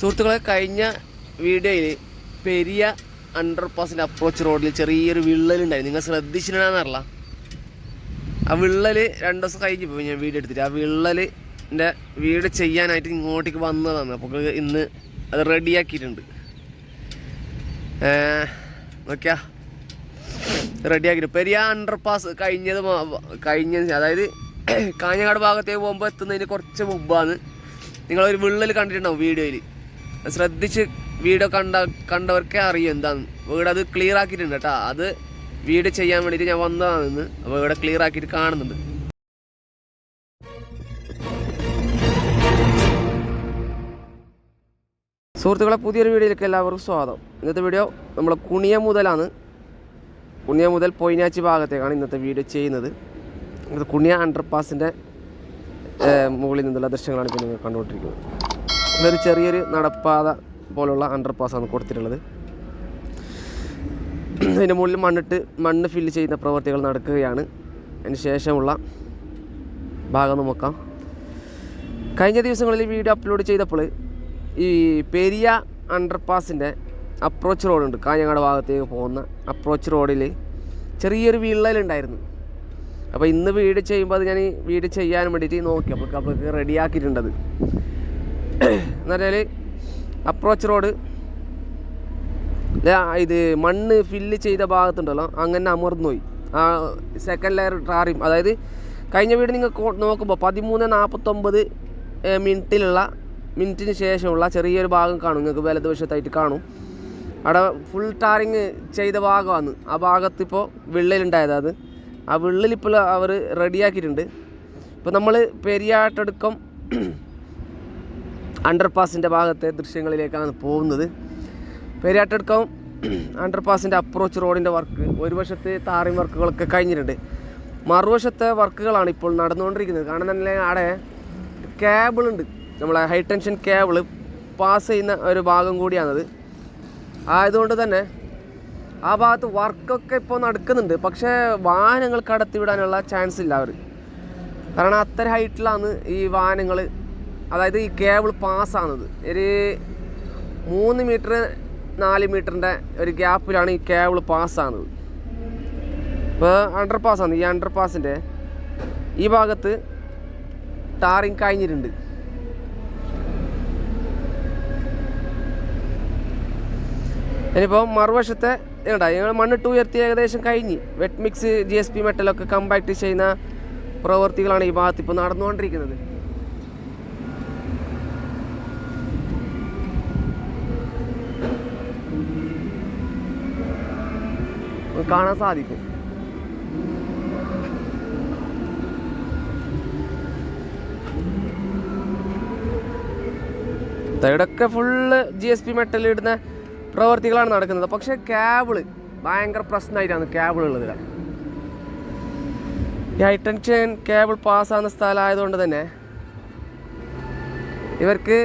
സുഹൃത്തുക്കളെ കഴിഞ്ഞ വീഡിയോയിൽ പെരിയ അണ്ടർ പാസിന്റെ അപ്രോച്ച് റോഡിൽ ചെറിയൊരു വിള്ളലുണ്ടായി നിങ്ങൾ ശ്രദ്ധിച്ചിട്ടുണ്ടെന്നറിയില്ല ആ വിള്ളൽ രണ്ട് ദിവസം കഴിഞ്ഞ് പോയി ഞാൻ വീഡിയോ എടുത്തിട്ട്. ആ വിള്ളലിന്റെ വീട് ചെയ്യാനായിട്ട് ഇങ്ങോട്ടേക്ക് വന്നതാണ്. അപ്പോൾ ഇന്ന് അത് റെഡിയാക്കിയിട്ടുണ്ട്. നോക്കിയാ. റെഡിയാക്കിയിട്ട് പെരിയ അണ്ടർ പാസ് കഴിഞ്ഞത് കഴിഞ്ഞ അതായത് കാഞ്ഞങ്ങാട് ഭാഗത്തേക്ക് പോകുമ്പോൾ എത്തുന്നതിന് കുറച്ച് മുമ്പാണ് നിങ്ങളൊരു വിള്ളൽ കണ്ടിട്ടുണ്ടാവും വീഡിയോയിൽ ശ്രദ്ധിച്ച് വീഡിയോ കണ്ട കണ്ടവർക്കേ അറിയും എന്താന്ന് വീട് അത് ക്ലിയർ ആക്കിയിട്ടുണ്ട് കേട്ടോ. അത് വീട് ചെയ്യാൻ വേണ്ടിയിട്ട് ഞാൻ വന്നതാണ് ഇന്ന്. അപ്പോൾ ഇവിടെ ക്ലിയർ ആക്കിയിട്ട് കാണുന്നുണ്ട്. സുഹൃത്തുക്കളെ പുതിയൊരു വീഡിയോയിലേക്ക് എല്ലാവർക്കും സ്വാഗതം. ഇന്നത്തെ വീഡിയോ നമ്മൾ കുണിയ മുതലാണ്. കുണിയ മുതൽ പൊയിനാച്ചി ഭാഗത്തേക്കാണ് ഇന്നത്തെ വീഡിയോ ചെയ്യുന്നത്. കുണിയ അണ്ടർപാസിന്റെ മുകളിൽ നിന്നുള്ള ദൃശ്യങ്ങളാണ് ഇപ്പോൾ നിങ്ങൾ കണ്ടുകൊണ്ടിരിക്കുന്നത്. ഇതൊരു ചെറിയൊരു നടപ്പാത പോലുള്ള അണ്ടർപാസാണ് കൊടുത്തിട്ടുള്ളത്. അതിന്റെ മുകളിൽ മണ്ണിട്ട് മണ്ണ് ഫില്ല് ചെയ്യുന്ന പ്രവർത്തികൾ നടക്കുകയാണ്. അതിന് ശേഷമുള്ള ഭാഗം നോക്കാം. കഴിഞ്ഞ ദിവസങ്ങളിൽ വീഡിയോ അപ്ലോഡ് ചെയ്തപ്പോൾ ഈ പെരിയ അണ്ടർപാസിന്റെ അപ്രോച്ച് റോഡുണ്ട് കാഞ്ഞങ്ങാട് ഭാഗത്തേക്ക് പോകുന്ന അപ്രോച്ച് റോഡിൽ ചെറിയൊരു വിള്ളലുണ്ടായിരുന്നു അപ്പോൾ ഇന്ന് വീട് ചെയ്യുമ്പോൾ അത് ഞാൻ വീട് ചെയ്യാൻ വേണ്ടിയിട്ട് നോക്കി. അപ്പോൾ അപ്പോൾ റെഡിയാക്കിയിട്ടുണ്ടത് എന്നാൽ അപ്രോച്ച് റോഡ് ഇത് മണ്ണ് ഫില്ല് ചെയ്ത ഭാഗത്തുണ്ടല്ലോ അങ്ങനെ അമർന്നു അമർന്നുപോയി ആ സെക്കൻഡ് ലെയർ ടാറിയും അതായത് കഴിഞ്ഞ വീട് നിങ്ങൾ നോക്കുമ്പോൾ പതിമൂന്ന് നാൽപ്പത്തൊമ്പത് മിനിറ്റിലുള്ള മിനിറ്റിന് ശേഷമുള്ള ചെറിയൊരു ഭാഗം കാണും. നിങ്ങൾക്ക് വലതുവശത്തായിട്ട് കാണും. അവിടെ ഫുൾ ടാറിങ് ചെയ്ത ഭാഗമാണ്. ആ ഭാഗത്ത് ഇപ്പോൾ വിള്ളലുണ്ടായത് അത്. ആ വിള്ളലിപ്പോൾ അവർ റെഡിയാക്കിയിട്ടുണ്ട് ഇപ്പോൾ നമ്മൾ പെരിയാട്ടടുക്കം അണ്ടർപാസിന്റെ ഭാഗത്തെ ദൃശ്യങ്ങളിലേക്കാണ് പോകുന്നത്. പെരിയാട്ടടുക്കം അണ്ടർപാസിന്റെ അപ്രോച്ച് റോഡിന്റെ വർക്ക്. ഒരു വശത്ത് താറിങ് വർക്കുകളൊക്കെ കഴിഞ്ഞിട്ടുണ്ട്. മറുവശത്തെ വർക്കുകളാണ് ഇപ്പോൾ നടന്നുകൊണ്ടിരിക്കുന്നത്. കാരണം തന്നെ അവിടെ കേബിളുണ്ട് നമ്മളെ ഹൈ ടെൻഷൻ കേബിൾ പാസ് ചെയ്യുന്ന ഒരു ഭാഗം കൂടിയാണത്. ആയതുകൊണ്ട് തന്നെ ആ ഭാഗത്ത് വർക്കൊക്കെ ഇപ്പോൾ നടക്കുന്നുണ്ട്. പക്ഷേ വാഹനങ്ങൾ കടത്തിവിടാനുള്ള ചാൻസ് ഇല്ല അവർ കാരണം അത്ര ഹൈറ്റിലാണ് ഈ വാഹനങ്ങൾ അതായത് ഈ കേബിൾ പാസ്സാകുന്നത് ഒരു മൂന്ന് മീറ്റർ നാല് മീറ്ററിന്റെ ഒരു ഗ്യാപ്പിലാണ് ഈ കേബിൾ പാസ്സാകുന്നത് ഇപ്പോൾ അണ്ടർ പാസ്സാണ് ഈ അണ്ടർ പാസിന്റെ ഈ ഭാഗത്ത് ടാറിങ് കഴിഞ്ഞിട്ടുണ്ട്. ഇനിയിപ്പോൾ മറുവശത്തെ ഇതുണ്ടാ ഞങ്ങൾ മണ്ണിട്ട് ഉയർത്തി ഏകദേശം കഴിഞ്ഞ്. Wet mix G S P മെറ്റലൊക്കെ compact ചെയ്യുന്ന പ്രവൃത്തികളാണ് ഈ ഭാഗത്ത് ഇപ്പോൾ നടന്നുകൊണ്ടിരിക്കുന്നത്. കാണാൻ സാധിക്കും. ഇവിടെയൊക്കെ full G S P metal ഇടുന്ന പ്രവർത്തികളാണ് നടക്കുന്നത്. പക്ഷെ കേബിൾ ഭയങ്കര പ്രശ്നമായിട്ടാണ് കേബിൾ ഉള്ളത്. ഈ ഹൈടെൻഷൻ കേബിൾ പാസ്സാകുന്ന സ്ഥലമായതുകൊണ്ട് തന്നെ ഇവർക്ക്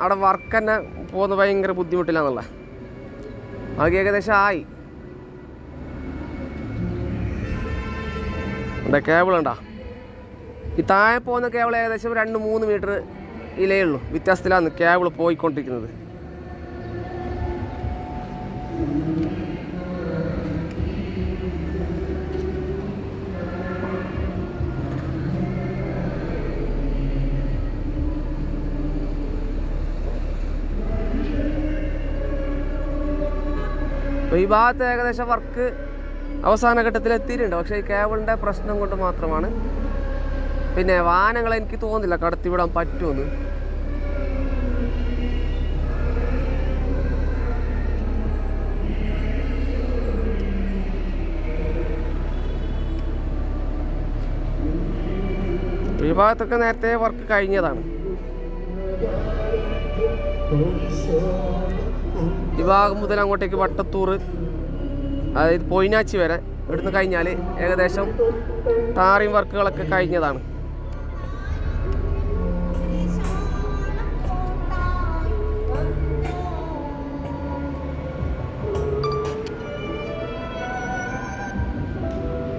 അവിടെ വർക്ക് തന്നെ പോകുന്ന ഭയങ്കര ബുദ്ധിമുട്ടിലാന്നുള്ള അത് ഏകദേശം ആയി. എന്താ കേബിൾ ഈ താഴെ പോകുന്ന കേബിൾ ഏകദേശം രണ്ട് മൂന്ന് മീറ്റർ ഇലയേ ഉള്ളൂ. വ്യത്യാസത്തിലാണ് കേബിൾ പോയിക്കൊണ്ടിരിക്കുന്നത്. ഈ ഭാഗത്ത് ഏകദേശം വർക്ക് അവസാന ഘട്ടത്തിൽ എത്തിയിട്ടുണ്ട് പക്ഷേ ഈ കേബിളിന്റെ പ്രശ്നം കൊണ്ട് മാത്രമാണ്. പിന്നെ വാഹനങ്ങൾ എനിക്ക് തോന്നുന്നില്ല കടത്തിവിടാൻ പറ്റുമെന്ന്. ഈ ഭാഗത്തൊക്കെ നേരത്തെ വർക്ക് കഴിഞ്ഞതാണ്. ഈ ഭാഗം മുതൽ അങ്ങോട്ടേക്ക് വട്ടത്തൂർ അതായത് പൊയിനാച്ചി വരെ ഇവിടുന്ന് കഴിഞ്ഞാൽ ഏകദേശം ടാറിങ് വർക്കുകളൊക്കെ കഴിഞ്ഞതാണ്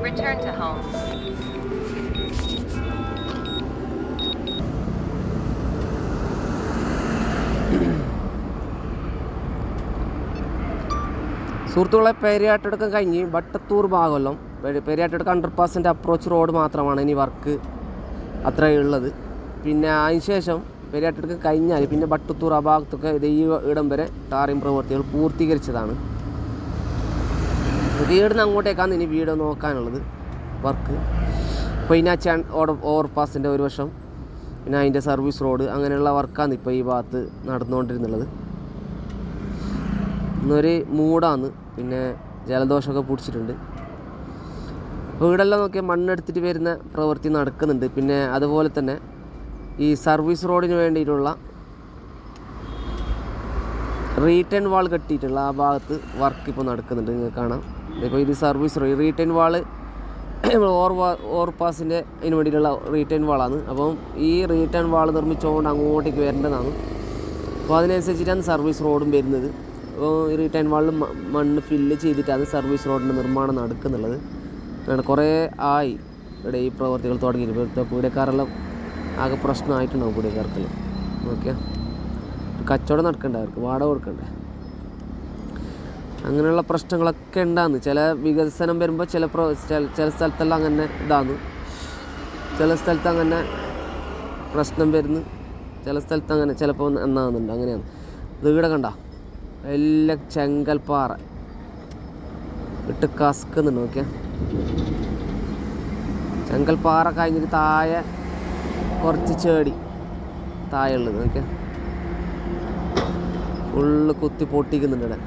Return to home. സുഹൃത്തുക്കളെ പെരിയാട്ടെടുക്കാൻ കഴിഞ്ഞ് Vattathur ഭാഗമല്ലോ. Periyattadukka hundred percent approach road മാത്രമാണ് ഇനി വർക്ക് അത്രയുള്ളത് പിന്നെ അതിന് ശേഷം പെരിയാട്ടെടുക്കം കഴിഞ്ഞാൽ പിന്നെ വട്ടത്തൂർ ആ ഭാഗത്തൊക്കെ ഈ ഇടം വരെ ടാറിംഗ് പ്രവൃത്തികൾ പൂർത്തീകരിച്ചതാണ്. വീടിന് അങ്ങോട്ടേക്കാണ് ഇനി വീട് നോക്കാനുള്ളത് വർക്ക്. പൊയിനാച്ച ഓവർപാസിന്റെ ഒരു വശം പിന്നെ അതിന്റെ സർവീസ് റോഡ് അങ്ങനെയുള്ള വർക്കാണ് ഇപ്പോൾ ഈ ഭാഗത്ത് നടന്നുകൊണ്ടിരുന്നുള്ളത്. ഇന്നൊരു മൂടാന്ന്. പിന്നെ ജലദോഷമൊക്കെ പിടിച്ചിട്ടുണ്ട്. അപ്പോൾ ഇവിടെല്ലാം നോക്കിയാൽ മണ്ണെടുത്തിട്ട് വരുന്ന പ്രവൃത്തി നടക്കുന്നുണ്ട്. പിന്നെ അതുപോലെ തന്നെ ഈ സർവീസ് റോഡിന് വേണ്ടിയിട്ടുള്ള റീറ്റേൺ വാൾ കെട്ടിയിട്ടുള്ള ആ ഭാഗത്ത് വർക്ക് ഇപ്പോൾ നടക്കുന്നുണ്ട്. നിങ്ങൾക്ക് കാണാം. ഇപ്പോൾ ഇത് service road retain wall or ഓവർപാസിന്റെ അതിന് വേണ്ടിയിട്ടുള്ള റീറ്റേൺ വാളാണ്. അപ്പം ഈ റീറ്റേൺ വാൾ നിർമ്മിച്ചുകൊണ്ട് അങ്ങോട്ടേക്ക് വരേണ്ടതാണ്. അപ്പോൾ അതിനനുസരിച്ചിട്ടാണ് സർവീസ് റോഡും വരുന്നത്. റീറ്റേൺ വാളിൽ മണ്ണ് ഫില്ല് ചെയ്തിട്ടാണ് സർവീസ് റോഡിന്റെ നിർമ്മാണം നടക്കുന്നുള്ളത്. അങ്ങനെ കുറേ ആയി ഇവിടെ ഈ പ്രവർത്തികൾ തുടങ്ങി ഇപ്പോഴത്തെ കൂടിയക്കാരെല്ലാം ആകെ പ്രശ്നമായിട്ടുണ്ടാവും കൂടിയക്കാർക്കെല്ലാം ഓക്കെ കച്ചവടം നടക്കണ്ടേ അവർക്ക്? വാടക കൊടുക്കണ്ടേ? അങ്ങനെയുള്ള പ്രശ്നങ്ങളൊക്കെ ഉണ്ടാകുന്നു ചില വികസനം വരുമ്പോൾ ചില പ്രോ ചില- സ്ഥലത്തെല്ലാം അങ്ങനെ ഇതാന്ന്. ചില സ്ഥലത്ത് അങ്ങനെ പ്രശ്നം വരുന്നു. ചില സ്ഥലത്ത് അങ്ങനെ ചിലപ്പോൾ എന്നാകുന്നുണ്ട് അങ്ങനെയാണ്. ഇത് ഇവിടെ എല്ലാം ചെങ്കൽപ്പാറ ഇട്ട് കസ്ക്കുന്നുണ്ട് നോക്കിയാ. ചെങ്കൽപ്പാറ കഴിഞ്ഞിട്ട് താഴെ കുറച്ച് ചേടി താഴെ ഉള്ളത് നോക്കിയാ. ഫുള്ള് കുത്തി പൊട്ടിക്കുന്നുണ്ട് ഇവിടെ.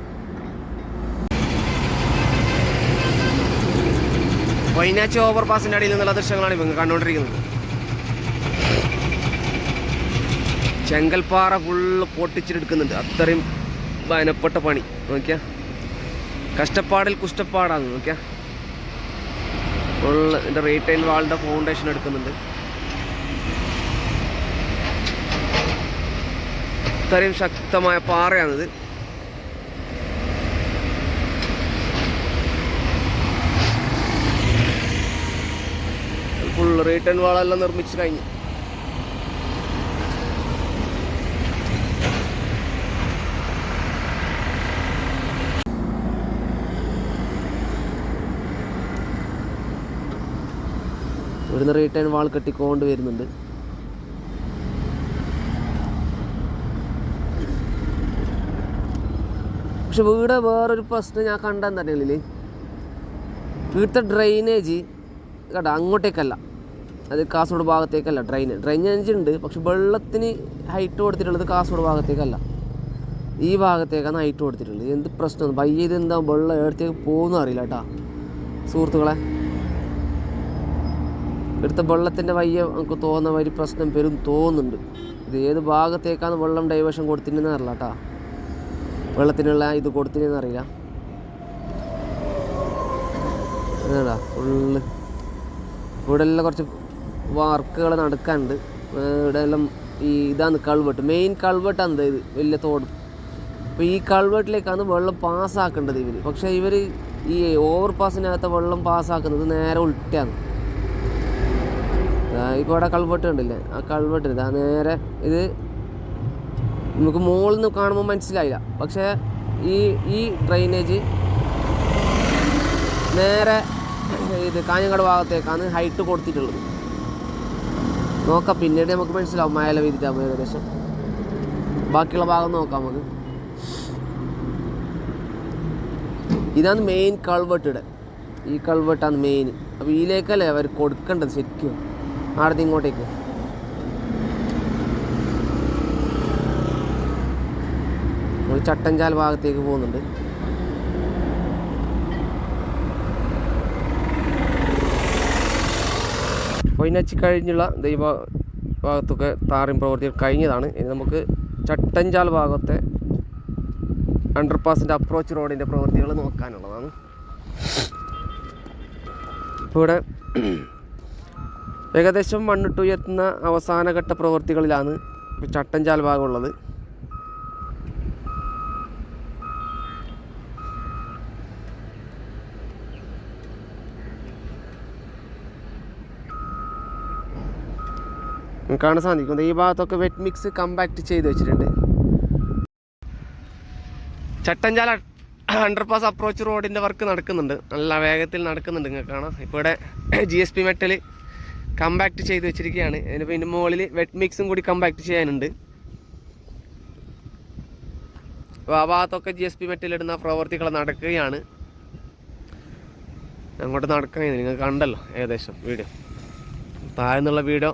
വൈനാച്ചി ഓവർ പാസിന്റെ അടിയിൽ നിന്നുള്ള ദൃശ്യങ്ങളാണ് ഇവങ്ങൾ കണ്ടുകൊണ്ടിരിക്കുന്നത്. ചെങ്കൽപ്പാറ ഫുള്ള് പൊട്ടിച്ചെടുക്കുന്നുണ്ട് അത്രയും വനപ്പെട്ട പണി നോക്കിയാ? കഷ്ടപ്പാടിൽ കുഷ്ടപ്പാടാണ് നോക്കിയാ? ഫുള്ള് ഇതിന്റെ റീറ്റെയിൽ വാളിന്റെ ഫൗണ്ടേഷൻ എടുക്കുന്നുണ്ട്. ഇത്രയും ശക്തമായ പാറയാണിത്. ഫുൾ റീറ്റേൺ വാളെല്ലാം നിർമ്മിച്ച് കഴിഞ്ഞു. ഇവിടുന്ന് റീറ്റേൺ വാൾ കെട്ടിക്കൊണ്ട് വരുന്നുണ്ട്. പക്ഷെ വീട് വേറൊരു പ്രശ്നം ഞാൻ കണ്ടെന്ന് പറഞ്ഞാൽ വീട്ടിലെ ഡ്രെയിനേജ് കേട്ടോ അങ്ങോട്ടേക്കല്ല. അത് കാസർഗോഡ് ഭാഗത്തേക്കല്ല ഡ്രെയിൻ ഡ്രെയിനേജ് ഉണ്ട് പക്ഷെ വെള്ളത്തിന് ഹൈറ്റ് കൊടുത്തിട്ടുള്ളത് കാസർഗോഡ് ഭാഗത്തേക്കല്ല. ഈ ഭാഗത്തേക്കാണ് ഹൈറ്റ് കൊടുത്തിട്ടുള്ളത്. എന്ത് പ്രശ്നം ഇത് എന്താ വെള്ളം എടുത്തേക്ക് പോകുന്ന അറിയില്ല കേട്ടാ. സുഹൃത്തുക്കളെ ഇവിടുത്തെ വെള്ളത്തിന്റെ വയ്യ നമുക്ക് തോന്നുന്ന ഒരു പ്രശ്നം പെരും തോന്നുന്നുണ്ട്. ഇത് ഏത് ഭാഗത്തേക്കാണ് വെള്ളം ഡൈവേഷൻ കൊടുത്തിട്ടുണ്ടെന്ന് അറിയില്ല കേട്ടോ. വെള്ളത്തിനുള്ള ഇത് കൊടുത്തിട്ടുണ്ടെന്ന് അറിയില്ല. അതാ ഫുള്ള് ഇവിടെ എല്ലാം കുറച്ച് വർക്കുകൾ നടക്കാനുണ്ട്. ഇവിടെ എല്ലാം ഈ ഇതാണ് കൾവെട്ട് മെയിൻ കൾവെട്ടാണ് ഇത് വലിയ തോട്. അപ്പോൾ ഈ കൾവെട്ടിലേക്കാണ് വെള്ളം പാസ്സാക്കേണ്ടത് ഇവർ പക്ഷേ ഇവർ ഈ ഓവർ പാസിനകത്തെ വെള്ളം പാസ്സാക്കുന്നത് നേരെ ഉൾട്ടാണ് ഇപ്പോൾ ഇവിടെ കൾവെട്ട് കണ്ടില്ലേ? ആ കൾവെട്ട് ഇതാ നേരെ ഇത് നമുക്ക് മുകളിൽ നിന്ന് കാണുമ്പോൾ മനസ്സിലായില്ല. പക്ഷേ ഈ ഈ ഡ്രെയിനേജ് നേരെ ഇത് കാഞ്ഞങ്ങാട് ഭാഗത്തേക്കാണ് ഹൈറ്റ് കൊടുത്തിട്ടുള്ളത്. നോക്കാം പിന്നീട് നമുക്ക് മനസ്സിലാവും മഴ വീതിട്ടാകുമ്പോൾ ഏകദേശം. ബാക്കിയുള്ള ഭാഗം നോക്കാം നമുക്ക്. ഇതാണ് മെയിൻ കൾവെട്ടിടെ ഈ കൾവെട്ടാണ് മെയിൻ അപ്പോൾ ഇതിലേക്കല്ലേ അവർ കൊടുക്കേണ്ടത് ശരിക്കും? ആടത്ത് ഇങ്ങോട്ടേക്ക്. നമ്മൾ ചട്ടഞ്ചാൽ ഭാഗത്തേക്ക് പോകുന്നുണ്ട്. പൊയിനച്ചി കഴിഞ്ഞുള്ള ദൈവ ഭാഗത്തൊക്കെ താറിയും പ്രവൃത്തികൾ കഴിഞ്ഞതാണ്. ഇനി നമുക്ക് ചട്ടഞ്ചാൽ ഭാഗത്തെ അണ്ടർപാസിന്റെ അപ്രോച്ച് റോഡിന്റെ പ്രവൃത്തികൾ നോക്കാനുള്ളതാണ്. ഇവിടെ ഏകദേശം മണ്ണിട്ടുയർത്തുന്ന അവസാനഘട്ട പ്രവൃത്തികളിലാണ് ചട്ടഞ്ചാൽ ഭാഗമുള്ളത്. കാണാൻ സാധിക്കും ഈ ഭാഗത്തൊക്കെ വെറ്റ് മിക്സ് കമ്പാക്ട് ചെയ്ത് വെച്ചിട്ടുണ്ട്. ചട്ടഞ്ചാല അണ്ടർപാസ് അപ്രോച്ച് റോഡിന്റെ വർക്ക് നടക്കുന്നുണ്ട്. നല്ല വേഗത്തിൽ നടക്കുന്നുണ്ട്. നിങ്ങൾക്ക് കാണാം. ഇപ്പോൾ ഇവിടെ G S P metal compact ചെയ്ത് വെച്ചിരിക്കുകയാണ്. അതിന് പിന്നെ മുകളിൽ വെറ്റ് മിക്സും കൂടി കമ്പാക്ട് ചെയ്യാനുണ്ട്. അപ്പോൾ ആ ഭാഗത്തൊക്കെ ജി എസ് പി മെറ്റൽ ഇടുന്ന പ്രവർത്തികൾ നടക്കുകയാണ്. അങ്ങോട്ട് നടക്കാൻ നിങ്ങൾ കണ്ടല്ലോ ഏകദേശം വീഡിയോ താഴെ നിന്നുള്ള വീഡിയോ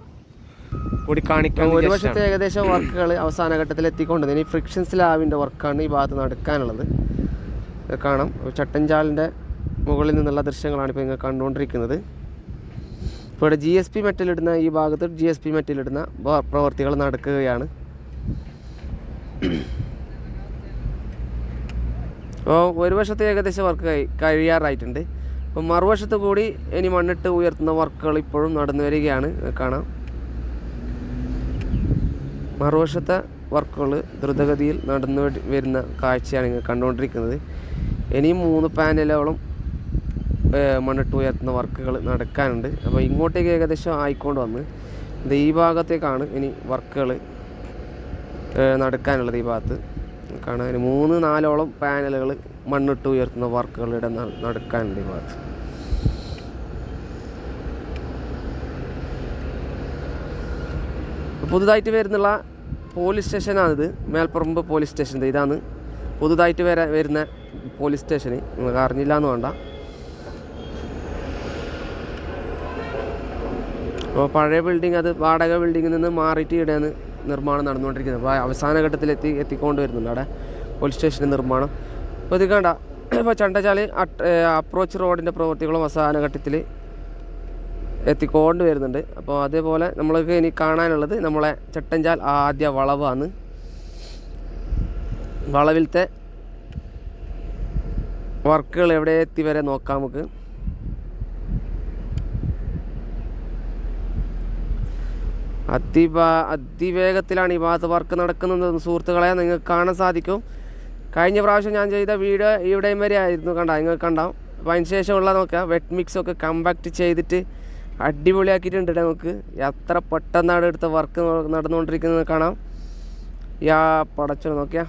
കൂടി കാണിക്കാൻ ഒരു വർഷത്തെ ഏകദേശം വർക്കുകൾ അവസാന ഘട്ടത്തിൽ എത്തിക്കൊണ്ട് ഇനി ഫ്രിക്ഷൻ സ്ലാബിന്റെ വർക്കാണ് ഈ ഭാഗത്ത് നടക്കാനുള്ളത്. കാണാം. ചട്ടഞ്ചാലിന്റെ മുകളിൽ നിന്നുള്ള ദൃശ്യങ്ങളാണ് ഇപ്പോൾ നിങ്ങൾ കണ്ടുകൊണ്ടിരിക്കുന്നത്. ഇപ്പോൾ ഇവിടെ ജി എസ് പി മെറ്റലിടുന്ന ഈ ഭാഗത്ത് ജി എസ് പി മെറ്റലിടുന്ന പ്രവർത്തികൾ നടക്കുകയാണ്. അപ്പോൾ ഒരു വർഷത്തെ ഏകദേശം വർക്ക് കഴിയാറായിട്ടുണ്ട്. അപ്പോൾ മറുവശത്ത് കൂടി ഇനി മണ്ണിട്ട് ഉയർത്തുന്ന വർക്കുകൾ ഇപ്പോഴും നടന്നു വരികയാണ്. കാണാം. മറുവശത്തെ വർക്കുകൾ ദ്രുതഗതിയിൽ നടന്നു വരുന്ന കാഴ്ചയാണ് ഇങ്ങനെ കണ്ടുകൊണ്ടിരിക്കുന്നത്. ഇനിയും മൂന്ന് പാനലുകളും മണ്ണിട്ട് ഉയർത്തുന്ന വർക്കുകൾ നടക്കാനുണ്ട്. അപ്പോൾ ഇങ്ങോട്ടേക്ക് ഏകദേശം ആയിക്കൊണ്ട് വന്ന് ഈ ഭാഗത്തേക്കാണ് ഇനി വർക്കുകൾ നടക്കാനുള്ളത് ഈ ഭാഗത്ത്. കാണാൻ മൂന്ന് നാലോളം പാനലുകൾ മണ്ണിട്ട് ഉയർത്തുന്ന വർക്കുകൾ ഇവിടെ നടക്കാനുണ്ട് ഈ ഭാഗത്ത്. പുതുതായിട്ട് വരുന്നുള്ള പോലീസ് സ്റ്റേഷനാണിത്. മേൽപ്പറമ്പ് പോലീസ് സ്റ്റേഷൻ ഇതാണ്. പുതുതായിട്ട് വരാ വരുന്ന പോലീസ് സ്റ്റേഷന്. നിങ്ങൾക്ക് അറിഞ്ഞില്ല എന്ന് വേണ്ട. അപ്പോൾ പഴയ ബിൽഡിംഗ് അത് വാടക ബിൽഡിങ്ങിൽ നിന്ന് മാറിയിട്ട് ഇവിടെയാണ് നിർമ്മാണം നടന്നുകൊണ്ടിരിക്കുന്നത്. അപ്പോൾ അവസാന ഘട്ടത്തിൽ എത്തി എത്തിക്കൊണ്ട് വരുന്നുണ്ട് അവിടെ പോലീസ് സ്റ്റേഷന്റെ നിർമ്മാണം. അപ്പോൾ ഇത് കണ്ട ഇപ്പോൾ ചണ്ടച്ചാൽ അപ്രോച്ച് റോഡിന്റെ പ്രവൃത്തികളും അവസാന ഘട്ടത്തിൽ എത്തിക്കൊണ്ട് വരുന്നുണ്ട് അപ്പോൾ അതേപോലെ നമ്മൾക്ക് ഇനി കാണാനുള്ളത് നമ്മളെ ചട്ടഞ്ചാൽ ആദ്യ വളവാണ്. വളവിലത്തെ വർക്കുകൾ എവിടെ എത്തി വരെ നോക്കാം നമുക്ക്. അതിവ അതിവേഗത്തിലാണ് ഈ ഭാഗത്ത് വർക്ക് നടക്കുന്നത് സുഹൃത്തുക്കളെ നിങ്ങൾക്ക് കാണാൻ സാധിക്കും. കഴിഞ്ഞ പ്രാവശ്യം ഞാൻ ചെയ്ത വീഡിയോ ഇവിടെയും വരെ ആയിരുന്നു കണ്ട നിങ്ങൾക്ക് കണ്ടാം. അപ്പോൾ അതിന് ശേഷമുള്ള നോക്കാം. വെറ്റ് മിക്സ് ഒക്കെ കമ്പാക്ട് ചെയ്തിട്ട് അടിപൊളിയാക്കിയിട്ടുണ്ട് നമുക്ക്. എത്ര പെട്ടെന്നാണ് എടുത്ത വർക്ക് നടന്നുകൊണ്ടിരിക്കുന്നത് കാണാം. യാ പടച്ചു നോക്കിയാ.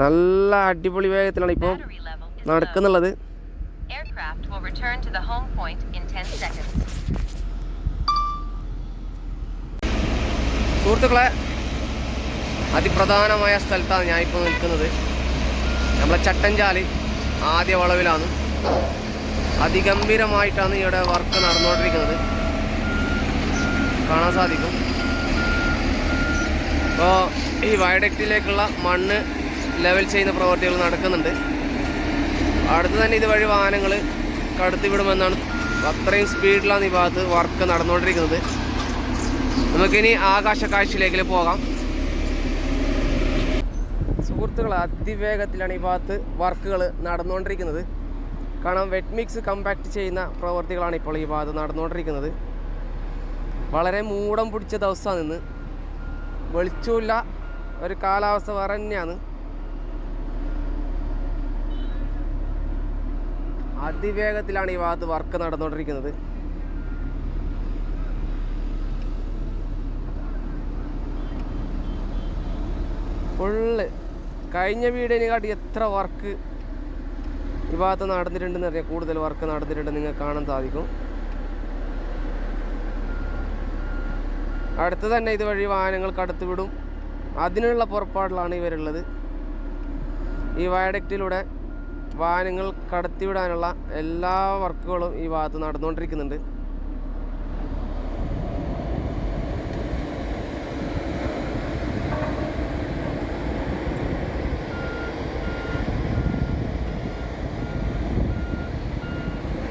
നല്ല അടിപൊളി വേഗത്തിലാണ് ഇപ്പോൾ നടക്കുന്നുള്ളത്. സുഹൃത്തുക്കളെ അതിപ്രധാനമായ സ്ഥലത്താണ് ഞാനിപ്പോൾ നിൽക്കുന്നത്. നമ്മളെ ചട്ടഞ്ചാൽ ആദ്യ വളവിലാണ്. അതിഗംഭീരമായിട്ടാണ് ഇവിടെ വർക്ക് നടന്നുകൊണ്ടിരിക്കുന്നത്. കാണാൻ സാധിക്കും. അപ്പോൾ ഈ വയഡക്റ്റിലേക്കുള്ള മണ്ണ് ലെവൽ ചെയ്യുന്ന പ്രവർത്തികൾ നടക്കുന്നുണ്ട്. അടുത്ത് തന്നെ ഇതുവഴി വാഹനങ്ങൾ കടത്തിവിടുമെന്നാണ് അത്രയും സ്പീഡിലാണ് ഈ ഭാഗത്ത് വർക്ക് നടന്നുകൊണ്ടിരിക്കുന്നത്. നമുക്കിനി ആകാശ കാഴ്ചയിലേക്ക് പോകാം. സുഹൃത്തുക്കൾ അതിവേഗത്തിലാണ് ഈ ഭാഗത്ത് വർക്കുകൾ നടന്നുകൊണ്ടിരിക്കുന്നത്. കാരണം വെറ്റ് മിക്സ് കമ്പാക്ട് ചെയ്യുന്ന പ്രവർത്തികളാണ് ഇപ്പോൾ ഈ ഭാഗത്ത് നടന്നുകൊണ്ടിരിക്കുന്നത്. വളരെ മൂടം പിടിച്ച ദിവസമാണ് ഇന്ന്. വെളിച്ചമില്ല ഒരു കാലാവസ്ഥ വേറെ തന്നെയാണ്. അതിവേഗത്തിലാണ് ഈ ഭാഗത്ത് വർക്ക് നടന്നുകൊണ്ടിരിക്കുന്നത്. ഫുള്ള് കഴിഞ്ഞ വീടിനെക്കാട്ടി എത്ര വർക്ക് ഈ ഭാഗത്ത് നടന്നിട്ടുണ്ടെന്ന് അറിയാം. കൂടുതൽ വർക്ക് നടന്നിട്ടുണ്ടെന്ന് നിങ്ങൾക്ക് കാണാൻ സാധിക്കും. അടുത്ത് തന്നെ ഇതുവഴി വാഹനങ്ങൾ കടത്തിവിടും അതിനുള്ള പുറപ്പാടിലാണ് ഇവരുള്ളത് ഈ വയഡക്റ്റിലൂടെ വാഹനങ്ങൾ കടത്തിവിടാനുള്ള എല്ലാ വർക്കുകളും ഈ ഭാഗത്ത് നടന്നുകൊണ്ടിരിക്കുന്നുണ്ട്.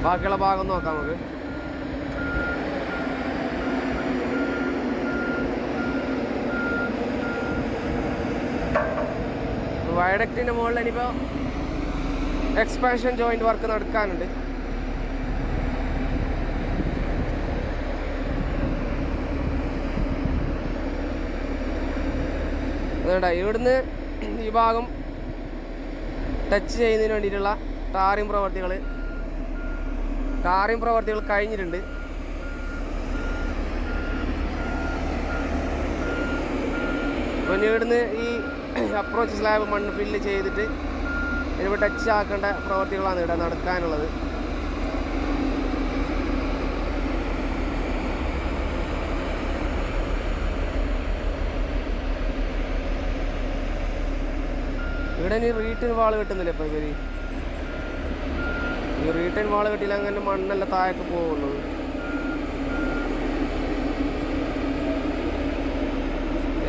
ബാക്കിയുള്ള ഭാഗം നോക്കാം നമുക്ക്. വയഡക്റ്റിന്റെ മുകളിൽ ഇനിയിപ്പോൾ എക്സ്പാൻഷൻ ജോയിന്റ് വർക്ക് നടക്കാനുണ്ട്. ഇവിടുന്ന് ഈ ഭാഗം ടച്ച് ചെയ്യുന്നതിന് വേണ്ടിയിട്ടുള്ള ടാറിംഗ് പ്രവർത്തികൾ ടാറിങ് പ്രവർത്തികൾ കഴിഞ്ഞിട്ടുണ്ട്. ഇവിടുന്ന് ഈ അപ്രോച്ച് സ്ലാബ് മണ്ണ് ഫില്ല് ചെയ്തിട്ട് ഇതിപ്പോൾ ടച്ച് ആക്കേണ്ട പ്രവർത്തികളാണ് ഇവിടെ നടക്കാനുള്ളത്. ഇവിടെ ഇനി റീറ്റിന് വാൾ കിട്ടുന്നില്ല ഇപ്പൊ ഇവർ? ഈ റീട്ടേൺ വാൾ കിട്ടിയില്ല അങ്ങനെ മണ്ണല്ല താഴേക്ക് പോകുള്ളൂ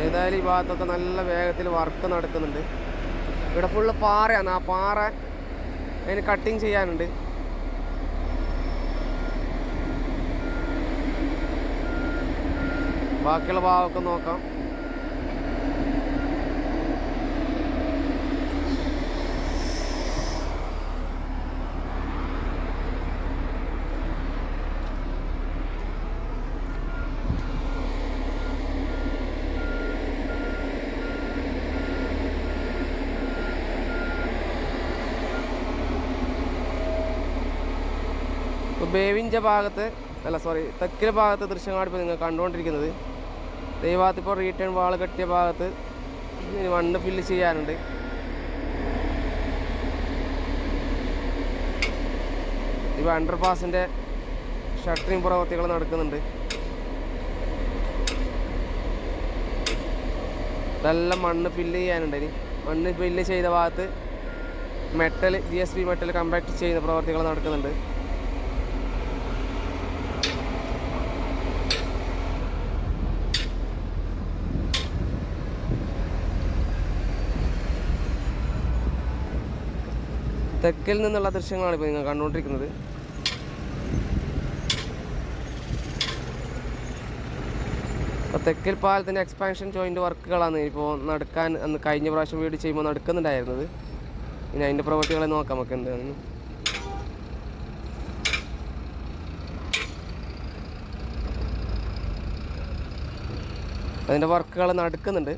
ഏതായാലും ഈ ഭാഗത്തൊക്കെ നല്ല വേഗത്തിൽ വർക്ക് നടക്കുന്നുണ്ട്. ഇവിടെ ഫുള്ള് പാറയാണ്. ആ പാറ അതിന് കട്ടിങ് ചെയ്യാനുണ്ട്. ബാക്കിയുള്ള ഭാഗമൊക്കെ നോക്കാം. ബേവിഞ്ച ഭാഗത്ത് അല്ല സോറി തെക്കിലെ ഭാഗത്തെ ദൃശ്യങ്ങളാണ് ഇപ്പോൾ നിങ്ങൾ കണ്ടുകൊണ്ടിരിക്കുന്നത്. ഇപ്പോൾ റീറ്റേൺ വാൾ കെട്ടിയ ഭാഗത്ത് ഇനി മണ്ണ് ഫില്ല് ചെയ്യാനുണ്ട്. ഇപ്പോൾ അണ്ടർപാസിന്റെ ഷട്ടറിങ് പ്രവർത്തികൾ നടക്കുന്നുണ്ട്. നല്ല മണ്ണ് ഫില്ല് ചെയ്യാനുണ്ട് ഇനി. മണ്ണ് ഫില്ല് ചെയ്ത ഭാഗത്ത് metal G S B metal compact ചെയ്യുന്ന പ്രവർത്തികൾ നടക്കുന്നുണ്ട്. തെക്കിൽ നിന്നുള്ള ദൃശ്യങ്ങളാണ് ഇപ്പോൾ നിങ്ങൾ കണ്ടുകൊണ്ടിരിക്കുന്നത്. അപ്പോൾ തെക്കിൽ പാലത്തിന്റെ എക്സ്പാൻഷൻ ജോയിന്റ് വർക്കുകളാണ് ഇപ്പോൾ നടക്കാൻ അന്ന് കഴിഞ്ഞ പ്രാവശ്യം വീട് ചെയ്യുമ്പോൾ നടക്കുന്നുണ്ടായിരുന്നത്. ഇനി അതിന്റെ പ്രവൃത്തികളെ നോക്കാം നമുക്ക് എന്താണെന്ന്. അതിന്റെ വർക്കുകൾ നടക്കുന്നുണ്ട്.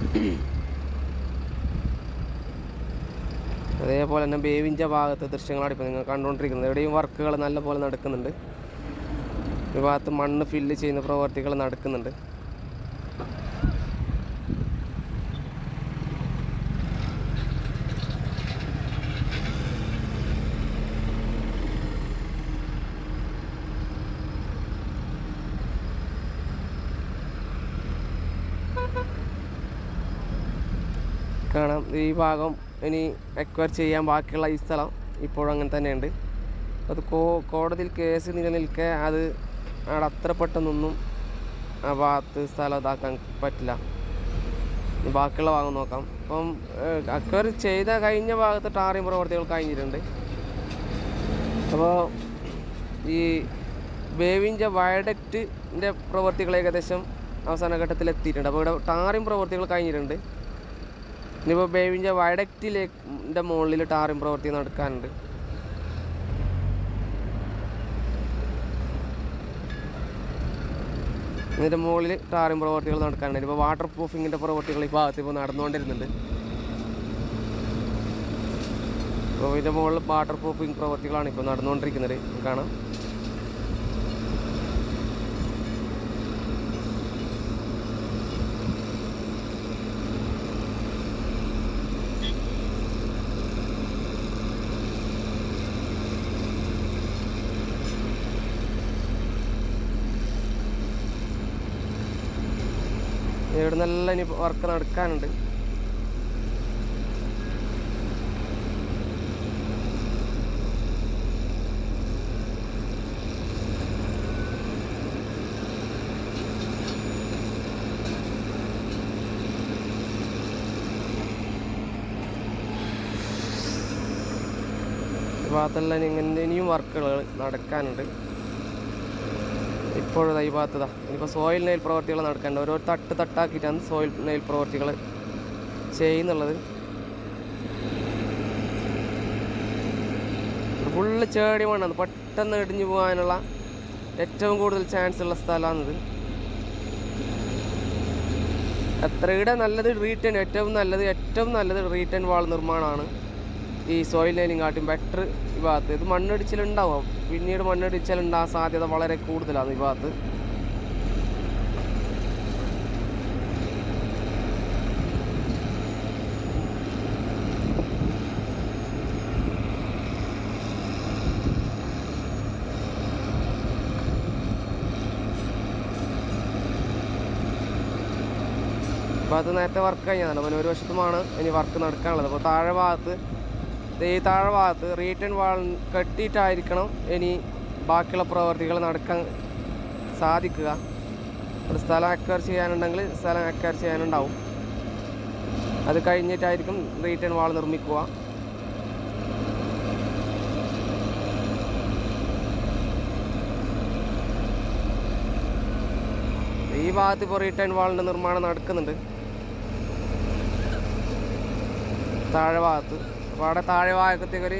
അതേപോലെ തന്നെ ബേവിന്റെ ഭാഗത്തെ ദൃശ്യങ്ങളാണ് ഇപ്പോൾ നിങ്ങൾ കണ്ടുകൊണ്ടിരിക്കുന്നത്. എവിടെയും വർക്കുകൾ നല്ലപോലെ നടക്കുന്നുണ്ട്. ഈ ഭാഗത്ത് മണ്ണ് ഫില്ല് ചെയ്യുന്ന പ്രവർത്തികൾ നടക്കുന്നുണ്ട് കാണാം ഈ ഭാഗം ഇനി അക്വയർ ചെയ്യാൻ ബാക്കിയുള്ള ഈ സ്ഥലം ഇപ്പോഴും അങ്ങനെ തന്നെയുണ്ട്. അത് കോ കോടതിയിൽ കേസ് നിലനിൽക്കെ അത് അവിടെ അത്ര പെട്ടെന്നൊന്നും ആ ഭാഗത്ത് സ്ഥലം ഇതാക്കാൻ പറ്റില്ല. ബാക്കിയുള്ള ഭാഗം നോക്കാം. അപ്പം അക്വയർ ചെയ്ത കഴിഞ്ഞ ഭാഗത്ത് ടാറിയും പ്രവർത്തികൾ കഴിഞ്ഞിട്ടുണ്ട്. അപ്പോൾ ഈ വേവിന്റെ വയഡക്റ്റിന്റെ പ്രവർത്തികൾ ഏകദേശം അവസാന ഘട്ടത്തിൽ എത്തിയിട്ടുണ്ട് അപ്പോൾ ഇവിടെ ടാറിയും പ്രവർത്തികൾ കഴിഞ്ഞിട്ടുണ്ട്. ഇനിയിപ്പോൾ ബേവിഞ്ച വയഡക്റ്റിന്റെ മുകളിൽ ടാറിൻ പ്രവൃത്തി നടക്കാനുണ്ട്. ഇതിന്റെ മുകളിൽ ടാറിൻ പ്രവർത്തികൾ നടക്കാനുണ്ട്. ഇപ്പോൾ വാട്ടർ പ്രൂഫിങ്ങിന്റെ പ്രവർത്തികൾ ഈ ഭാഗത്ത് ഇപ്പോൾ നടന്നുകൊണ്ടിരുന്നുണ്ട്. അപ്പോൾ ഇതിന്റെ മുകളിൽ വാട്ടർ പ്രൂഫിങ് പ്രവർത്തികളാണ് ഇപ്പോൾ നടന്നുകൊണ്ടിരിക്കുന്നത്. കാണാം. ഇവിടെ നല്ല ഇനി വർക്ക് നടക്കാനുണ്ട്. ഭാഗത്തെല്ലാം ഇങ്ങനെ ഇനിയും വർക്കുകൾ നടക്കാനുണ്ട്. ഇപ്പോഴും ഈ ഇനിയിപ്പോൾ സോയിൽ നെയിൽ പ്രവർത്തികൾ നടക്കേണ്ട. ഓരോ തട്ട് തട്ടാക്കിയിട്ടാണ് സോയിൽ നെയിൽ പ്രവർത്തികൾ ചെയ്യുന്നുള്ളത്. ഫുള്ള് ചേടി മണ്ണാണ്. പെട്ടെന്ന് ഇടിഞ്ഞു പോകാനുള്ള ഏറ്റവും കൂടുതൽ ചാൻസ് ഉള്ള സ്ഥലമാണിത്. എത്രയുടെ നല്ലത് റീറ്റേൺ ഏറ്റവും നല്ലത് ഏറ്റവും നല്ലത് റീറ്റേൺ വാൾ നിർമ്മാണമാണ്. ഈ സോയിൽ ലൈനിങ്ങാട്ടും ബെറ്റർ ഈ ഭാഗത്ത്. ഇത് മണ്ണിടിച്ചിലുണ്ടാവും. പിന്നീട് മണ്ണിടിച്ചിലുണ്ടാകാൻ സാധ്യത വളരെ കൂടുതലാണ് ഈ ഭാഗത്ത്. ഭാഗത്ത് നേരത്തെ വർക്ക് കഴിഞ്ഞതാണ് പിന്നെ ഒരു വശത്തുമാണ് ഇനി വർക്ക് നടക്കാനുള്ളത്. അപ്പോൾ താഴെ ഭാഗത്ത് ഈ താഴെ ഭാഗത്ത് റീറ്റേൺ വാൾ കെട്ടിയിട്ടായിരിക്കണം ഇനി ബാക്കിയുള്ള പ്രവർത്തികൾ നടക്കാൻ സാധിക്കുക. ഒരു സ്ഥലം അക്വയർ ചെയ്യാനുണ്ടെങ്കിൽ സ്ഥലം അക്വയർ ചെയ്യാനുണ്ടാവും. അത് കഴിഞ്ഞിട്ടായിരിക്കും റീറ്റേൺ വാൾ നിർമ്മിക്കുക. ഈ ഭാഗത്ത് ഇപ്പോൾ റീറ്റേൺ വാളിന്റെ നിർമ്മാണം നടക്കുന്നുണ്ട്. താഴെ ഭാഗത്ത് അപ്പോൾ അവിടെ താഴെ ഭാഗത്തേക്ക് ഒരു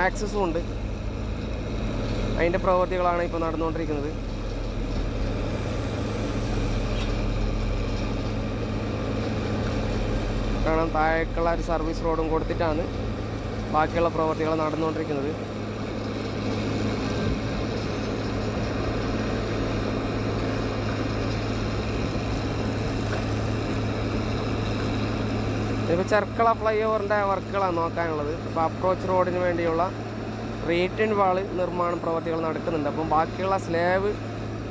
ആക്സസും ഉണ്ട്. അതിന്റെ പ്രവൃത്തികളാണ് ഇപ്പോൾ നടന്നുകൊണ്ടിരിക്കുന്നത്. കാരണം താഴേക്കുള്ള ഒരു സർവീസ് റോഡും കൊടുത്തിട്ടാണ് ബാക്കിയുള്ള പ്രവൃത്തികൾ നടന്നുകൊണ്ടിരിക്കുന്നത്. ഇപ്പോൾ ചെർക്കള ഫ്ലൈ ഓവറിന്റെ വർക്കുകളാണ് നോക്കാനുള്ളത്. അപ്പോൾ അപ്രോച്ച് റോഡിന് വേണ്ടിയുള്ള റീറ്റേൺ വാൾ നിർമ്മാണ പ്രവർത്തികൾ നടക്കുന്നുണ്ട്. അപ്പം ബാക്കിയുള്ള സ്ലാബ്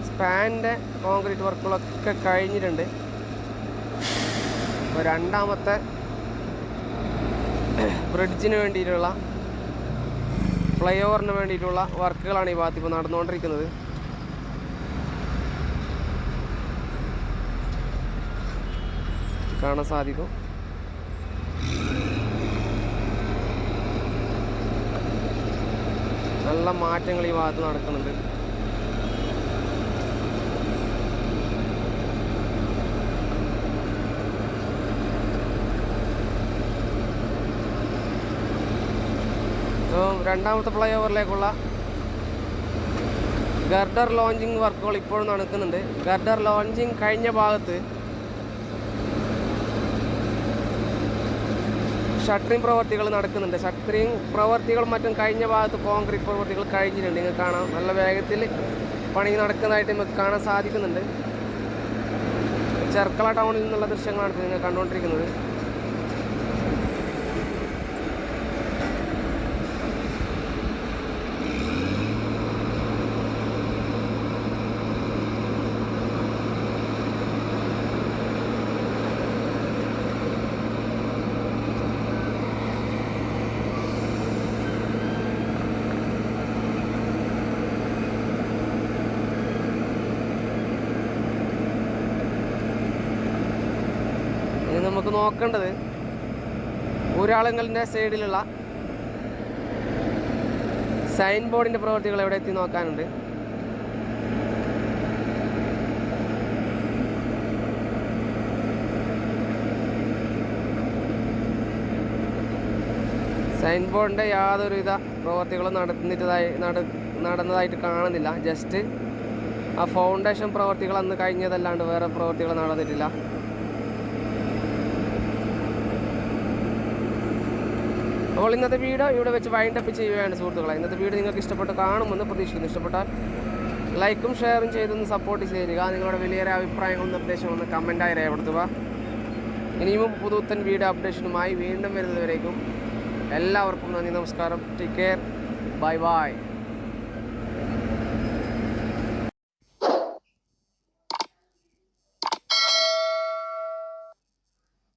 സ്പാന്റെ കോൺക്രീറ്റ് വർക്കുകളൊക്കെ കഴിഞ്ഞിട്ടുണ്ട്. അപ്പോൾ രണ്ടാമത്തെ ബ്രിഡ്ജിന് വേണ്ടിയിട്ടുള്ള ഫ്ലൈ ഓവറിന് വേണ്ടിയിട്ടുള്ള വർക്കുകളാണ് ഈ ഭാഗത്ത് ഇപ്പോൾ നടന്നുകൊണ്ടിരിക്കുന്നത്. കാണാൻ സാധിക്കും. നല്ല മാറ്റങ്ങൾ ഈ ഭാഗത്ത് നടക്കുന്നുണ്ട്. രണ്ടാമത്തെ ഫ്ലൈ ഓവറിലേക്കുള്ള ഗർഡർ ലോഞ്ചിങ് വർക്കുകൾ ഇപ്പോഴും നടക്കുന്നുണ്ട്. ഗർഡർ ലോഞ്ചിങ് കഴിഞ്ഞ ഭാഗത്ത് ഷട്ടറിങ് പ്രവർത്തികൾ നടക്കുന്നുണ്ട്. ഷട്ടറിങ് പ്രവർത്തികൾ മറ്റും കഴിഞ്ഞ ഭാഗത്ത് കോൺക്രീറ്റ് പ്രവർത്തികൾ കഴിഞ്ഞിട്ടുണ്ട്. നിങ്ങൾക്ക് കാണാം. നല്ല വേഗത്തിൽ പണി നടക്കുന്നതായിട്ട് നമുക്ക് കാണാൻ സാധിക്കുന്നുണ്ട്. ചെർക്കള ടൗണിൽ നിന്നുള്ള ദൃശ്യങ്ങളാണ് നിങ്ങൾ കണ്ടുകൊണ്ടിരിക്കുന്നത് ഇനി നമുക്ക് നോക്കേണ്ടത് ഊരാളുങ്കലിന്റെ സൈഡിലുള്ള സൈൻ ബോർഡിന്റെ പ്രവർത്തികൾ എവിടെ എത്തി നോക്കാനുണ്ട്. സൈൻ ബോർഡിന്റെ യാതൊരുവിധ പ്രവർത്തികളും നടന്നിട്ടതായി നട നടന്നതായിട്ട് കാണുന്നില്ല. ജസ്റ്റ് ആ ഫൗണ്ടേഷൻ പ്രവർത്തികൾ അന്ന് കഴിഞ്ഞതല്ലാണ്ട് വേറെ പ്രവർത്തികൾ നടന്നിട്ടില്ല. അപ്പോൾ ഇന്നത്തെ വീഡിയോ ഇവിടെ വെച്ച് വൈൻഡപ്പ് ചെയ്യുകയാണ് സുഹൃത്തുക്കളെ. ഇന്നത്തെ വീഡിയോ നിങ്ങൾക്ക് ഇഷ്ടപ്പെട്ട് കാണുമെന്ന് പ്രതീക്ഷിക്കുന്നു. ഇഷ്ടപ്പെട്ടാൽ ലൈക്കും ഷെയറും ചെയ്തൊന്ന് സപ്പോർട്ട് ചെയ്യുക. നിങ്ങളുടെ വലിയൊരു അഭിപ്രായങ്ങളും നിർദ്ദേശങ്ങളും ഒന്ന് കമന്റായി രേഖപ്പെടുത്തുക. ഇനിയും പുതുത്തൻ വീഡിയോ അപ്ഡേഷനുമായി വീണ്ടും വരുന്നതുവരേക്കും എല്ലാവർക്കും നന്ദി നമസ്കാരം. Take care bye bye